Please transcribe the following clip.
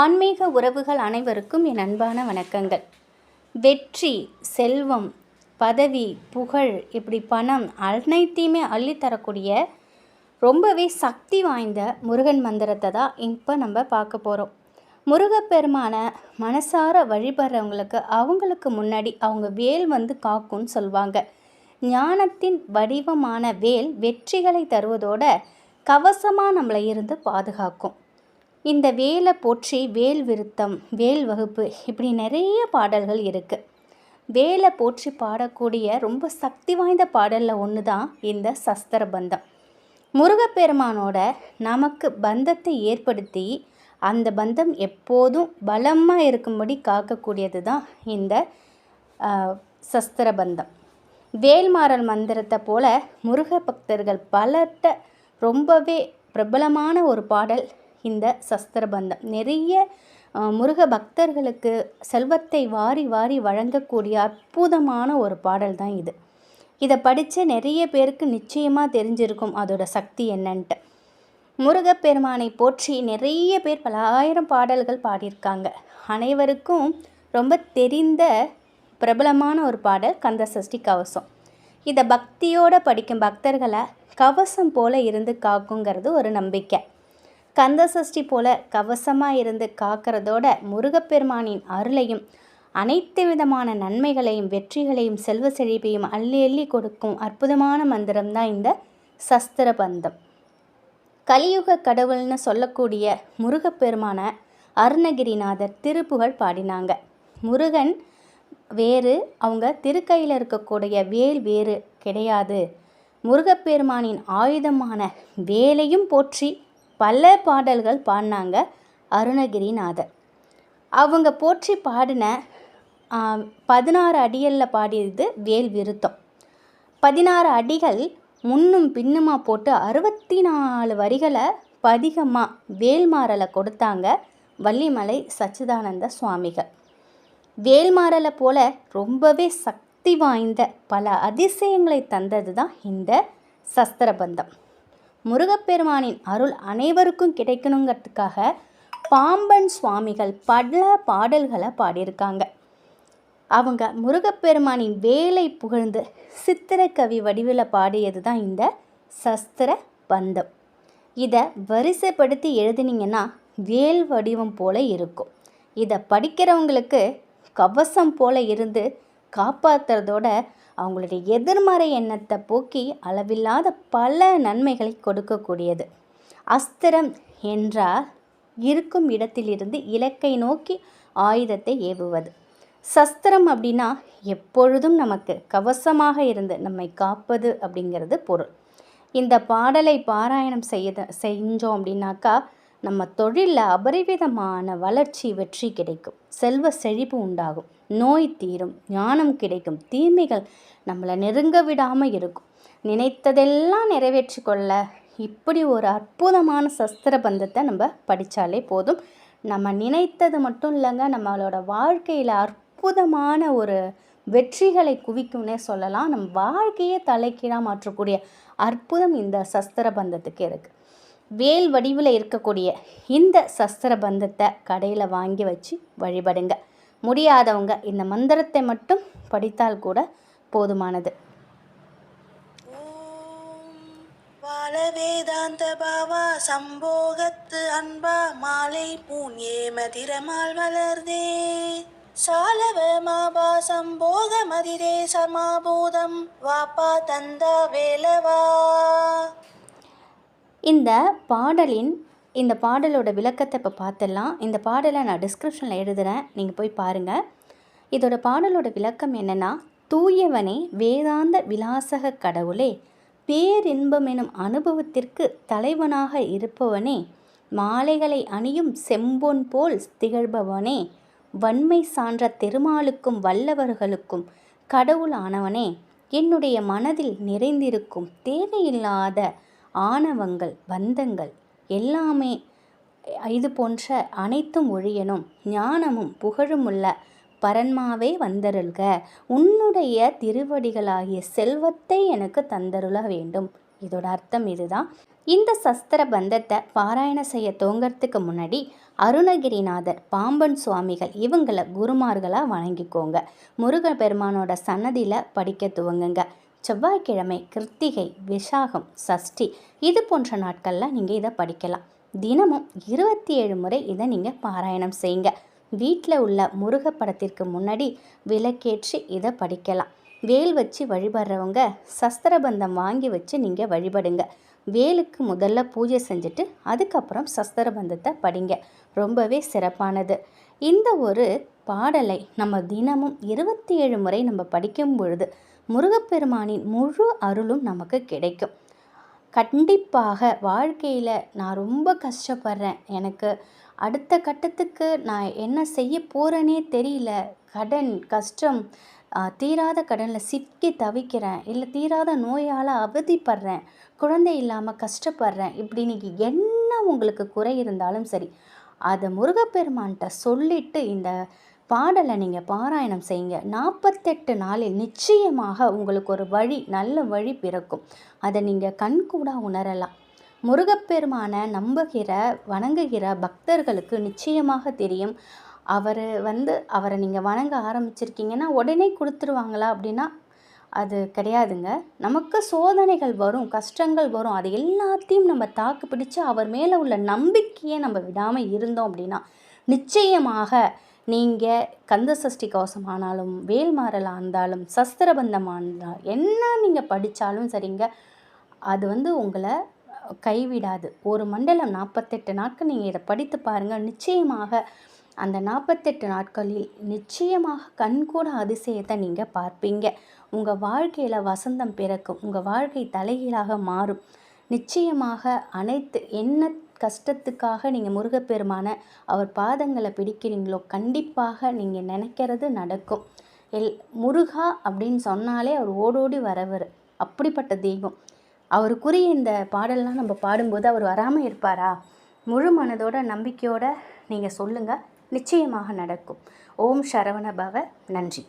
ஆன்மீக உறவுகள் அனைவருக்கும் என் அன்பான வணக்கங்கள். வெற்றி செல்வம் பதவி புகழ் இப்படி பணம் அனைத்தையுமே அள்ளித்தரக்கூடிய ரொம்பவே சக்தி வாய்ந்த முருகன் மந்திரத்தை தான் இப்போ நம்ம பார்க்க போகிறோம் முருகப்பெருமான மனசார வழிபடுறவங்களுக்கு அவங்களுக்கு முன்னாடி அவங்க வேல் வந்து காக்கும்னு சொல்லுவாங்க. ஞானத்தின் வடிவமான வேல் வெற்றிகளை தருவதோட கவசமாக நம்மளை இருந்து பாதுகாக்கும். இந்த வேலை போற்றி வேல் விருத்தம் வேல் வகுப்பு இப்படி நிறைய பாடல்கள் இருக்குது வேலை போற்றி பாடக்கூடிய ரொம்ப சக்தி வாய்ந்த பாடலில் ஒன்று தான் இந்த சஸ்திர பந்தம் முருகப்பெருமானோட நமக்கு பந்தத்தை ஏற்படுத்தி அந்த பந்தம் எப்போதும் பலமாக இருக்கும்படி காக்கக்கூடியது தான் இந்த சஸ்திர பந்தம் வேல்மாறல் மந்திரத்தை போல முருக பக்தர்கள் பலர்கிட்ட ரொம்பவே பிரபலமான ஒரு பாடல் இந்த சஸ்திரபந்தம். நிறைய முருக பக்தர்களுக்கு செல்வத்தை வாரி வாரி வழங்கக்கூடிய அற்புதமான ஒரு பாடல் தான் இது. இதை படித்த நிறைய பேருக்கு நிச்சயமாக தெரிஞ்சிருக்கும் அதோட சக்தி என்னன்ட்டு. முருகப்பெருமானை போற்றி நிறைய பேர் பல ஆயிரம் பாடல்கள் பாடியிருக்காங்க. அனைவருக்கும் ரொம்ப தெரிந்த பிரபலமான ஒரு பாடல் கந்த சஷ்டி கவசம். இதை பக்தியோடு படிக்கும் பக்தர்களை கவசம் போல இருந்து காக்குங்கிறது ஒரு நம்பிக்கை. கந்த சஷ்டி போல கவசமாக இருந்து காக்கிறதோட முருகப்பெருமானின் அருளையும் அனைத்து விதமான நன்மைகளையும் வெற்றிகளையும் செல்வ செழிப்பையும் அள்ளி அள்ளி கொடுக்கும் அற்புதமான மந்திரம் தான் இந்த சஸ்திர பந்தம் கலியுக கடவுள்னு சொல்லக்கூடிய முருகப்பெருமான அருணகிரிநாதர் திருப்புகழ் பாடினாங்க. முருகன் வேறு அவங்க திருக்கையில் இருக்கக்கூடிய வேல் வேறு கிடையாது. முருகப்பெருமானின் ஆயுதமான வேலையும் போற்றி பல பாடல்கள் பாடினாங்க அருணகிரிநாதர். அவங்க போற்றி பாடின பதினாறு அடிகளில் பாடியது வேல் விருத்தம். பதினாறு அடிகள் முன்னும் பின்னுமா போட்டு அறுபத்தி நாலு வரிகளை பதிகமாக வேல்மாறலை கொடுத்தாங்க வள்ளிமலை சச்சிதானந்த சுவாமிகள். வேல்மாறலை போல ரொம்பவே சக்தி வாய்ந்த பல அதிசயங்களை தந்தது தான் இந்த சஸ்திரபந்தம். முருகப்பெருமானின் அருள் அனைவருக்கும் கிடைக்கணுங்கிறதுக்காக பாம்பன் சுவாமிகள் பல பாடல்களை பாடியிருக்காங்க. அவங்க முருகப்பெருமானின் வேலை புகழ்ந்து சித்திரக்கவி வடிவில் பாடியது தான் இந்த சஸ்திர பந்தம். இதை வரிசைப்படுத்தி எழுதினீங்கன்னா வேல் வடிவம் போல இருக்கும். இதை படிக்கிறவங்களுக்கு கவசம் போல இருந்து காப்பாற்றுறதோட அவங்களுடைய எதிர்மறை எண்ணத்தை போக்கி அளவில்லாத பல நன்மைகளை கொடுக்கக்கூடியது. அஸ்திரம் என்றால் இருக்கும் இடத்திலிருந்து இலக்கை நோக்கி ஆயுதத்தை ஏவுவது. சஸ்திரம் அப்படின்னா எப்பொழுதும் நமக்கு கவசமாக இருந்து நம்மை காப்பது அப்படிங்கிறது பொருள். இந்த பாடலை பாராயணம் செய்த செஞ்சோம் அப்படின்னாக்கா நம்ம தொழிலில் அபரிவிதமான வளர்ச்சி வெற்றி கிடைக்கும். செல்வ செழிப்பு உண்டாகும். நோய் தீரும். ஞானம் கிடைக்கும். தீமைகள் நம்மளை நெருங்க விடாமல் இருக்கும். நினைத்ததெல்லாம் நிறைவேற்றி கொள்ள இப்படி ஒரு அற்புதமான சஸ்திர பந்தத்தை நம்ம படித்தாலே போதும். நம்ம நினைத்தது மட்டும் இல்லைங்க நம்மளோட வாழ்க்கையில் அற்புதமான ஒரு வெற்றிகளை குவிக்கும்னே சொல்லலாம். நம் வாழ்க்கையே தலைக்கீழாக மாற்றக்கூடிய அற்புதம் இந்த சஸ்திர பந்தத்துக்கு இருக்குது வேல் வடிவில் இருக்கக்கூடிய இந்த சஸ்திர பந்தத்தை கடையில் வாங்கி வச்சு வழிபடுங்க. முடியாதவங்க இந்த மந்திரத்தை மட்டும் படித்தால் கூட போதுமானது. வேதாந்த பாவா சம்போகத்து அன்பா மாலை பூன் ஏமதிரமால் வளர்தே சாலவ மாபா சம்போக மதிரே சமாபூதம் வாப்பா தந்தா வேலவா. இந்த பாடலின் இந்த பாடலோட விளக்கத்தை இப்போ பார்த்துடலாம் இந்த பாடலை நான் டிஸ்கிரிப்ஷனில் எழுதுகிறேன் நீங்கள் போய் பாருங்கள் இதோட பாடலோட விளக்கம் என்னென்னா தூயவனே வேதாந்த விலாசக கடவுளே பேரின்பம் எனும் அனுபவத்திற்கு தலைவனாக இருப்பவனே மாலைகளை அணியும் செம்பொன் போல் திகழ்பவனே வன்மை சான்ற திருமாலுக்கும் வல்லவர்களுக்கும் கடவுளானவனே என்னுடைய மனதில் நிறைந்திருக்கும் தேவையில்லாத ஆணவங்கள் பந்தங்கள் எல்லாமே இது போன்ற அனைத்தும் ஒழியனும் ஞானமும் புகழுமுள்ள பரன்மாவே வந்தருள்க. உன்னுடைய திருவடிகளாகிய செல்வத்தை எனக்கு தந்தருள வேண்டும். இதோட அர்த்தம் இதுதான். இந்த சஸ்திர பந்தத்தை பாராயணம் செய்ய தோங்கிறதுக்கு முன்னாடி அருணகிரிநாதர் பாம்பன் சுவாமிகள் இவங்களை குருமார்களாக வணங்கிக்கோங்க. முருக பெருமானோட சன்னதியில் படிக்க துவங்குங்க. செவ்வாய்க்கிழமை கிருத்திகை விசாகம் சஷ்டி இது போன்ற நாட்களில் நீங்கள் இதை படிக்கலாம். தினமும் இருபத்தி ஏழு முறை இதை நீங்கள் பாராயணம் செய்யுங்க. வீட்டில் உள்ள முருக படத்திற்கு முன்னாடி விளக்கேற்றி இதை படிக்கலாம். வேல் வச்சு வழிபடுறவங்க சஸ்திரபந்தம் வாங்கி வச்சு நீங்கள் வழிபடுங்க. வேலுக்கு முதல்ல பூஜை செஞ்சுட்டு அதுக்கப்புறம் சஸ்திரபந்தத்தை படிங்க. ரொம்பவே சிறப்பானது. இந்த ஒரு பாடலை நம்ம தினமும் இருபத்தி ஏழு முறை நம்ம படிக்கும் பொழுது முருகப்பெருமானின் முழு அருளும் நமக்கு கிடைக்கும். கண்டிப்பாக வாழ்க்கையில் நான் ரொம்ப கஷ்டப்படுறேன். எனக்கு அடுத்த கட்டத்துக்கு நான் என்ன செய்ய போகிறேனே தெரியல. கடன் கஷ்டம் தீராத கடனில் சிக்கி தவிக்கிறேன். இல்லை தீராத நோயால் அவதிப்படுறேன். குழந்தை இல்லாமல் கஷ்டப்படுறேன். இப்படி நீங்கள் என்ன உங்களுக்கு குறை இருந்தாலும் சரி அதை முருகப்பெருமான்கிட்ட சொல்லிட்டு இந்த பாடலை நீங்கள் பாராயணம் செய்யுங்க. நாற்பத்தெட்டு நாளில் நிச்சயமாக உங்களுக்கு ஒரு வழி நல்ல வழி பிறக்கும். அதை நீங்கள் கண்கூடாக உணரலாம். முருகப்பெருமானை நம்புகிற வணங்குகிற பக்தர்களுக்கு நிச்சயமாக தெரியும். அவர் வந்து அவரை நீங்கள் வணங்க ஆரம்பிச்சிருக்கீங்கன்னா உடனே கொடுத்துருவாங்களா அப்படின்னா அது கிடையாதுங்க. நமக்கு சோதனைகள் வரும் கஷ்டங்கள் வரும். அது எல்லாத்தையும் நம்ம தாக்கு பிடிச்சு அவர் மேலே உள்ள நம்பிக்கையை நம்ம விடாமல் இருந்தோம் அப்படின்னா நிச்சயமாக நீங்கள் கந்த சஷ்டி கவசம் ஆனாலும் வேல்மாறலாக இருந்தாலும் சஸ்திரபந்தமாக இருந்தாலும் என்ன நீங்கள் படித்தாலும் சரிங்க அது வந்து உங்களை கைவிடாது. ஒரு மண்டலம் நாற்பத்தெட்டு நாட்கள் நீங்கள் இதை படித்து பாருங்கள் நிச்சயமாக அந்த நாற்பத்தெட்டு நாட்களில் நிச்சயமாக கண்கூட அதிசயத்தை நீங்கள் பார்ப்பீங்க. உங்கள் வாழ்க்கையில் வசந்தம் பிறக்கும். உங்கள் வாழ்க்கை தலைகீழாக மாறும். நிச்சயமாக அனைத்து என்ன கஷ்டத்துக்காக நீங்கள் முருகப்பெருமான அவர் பாதங்களை பிடிக்கிறீங்களோ கண்டிப்பாக நீங்கள் நினைக்கிறது நடக்கும். எல் முருகா அப்படின்னு சொன்னாலே அவர் ஓடோடி வரவர். அப்படிப்பட்ட தெய்வம். அவருக்குரிய இந்த பாடல்லாம் நம்ம பாடும்போது அவர் வராமல் இருப்பாரா? முழு மனதோட நம்பிக்கையோட நீங்கள் சொல்லுங்கள் நிச்சயமாக நடக்கும். ஓம் சரவண பவ. நன்றி.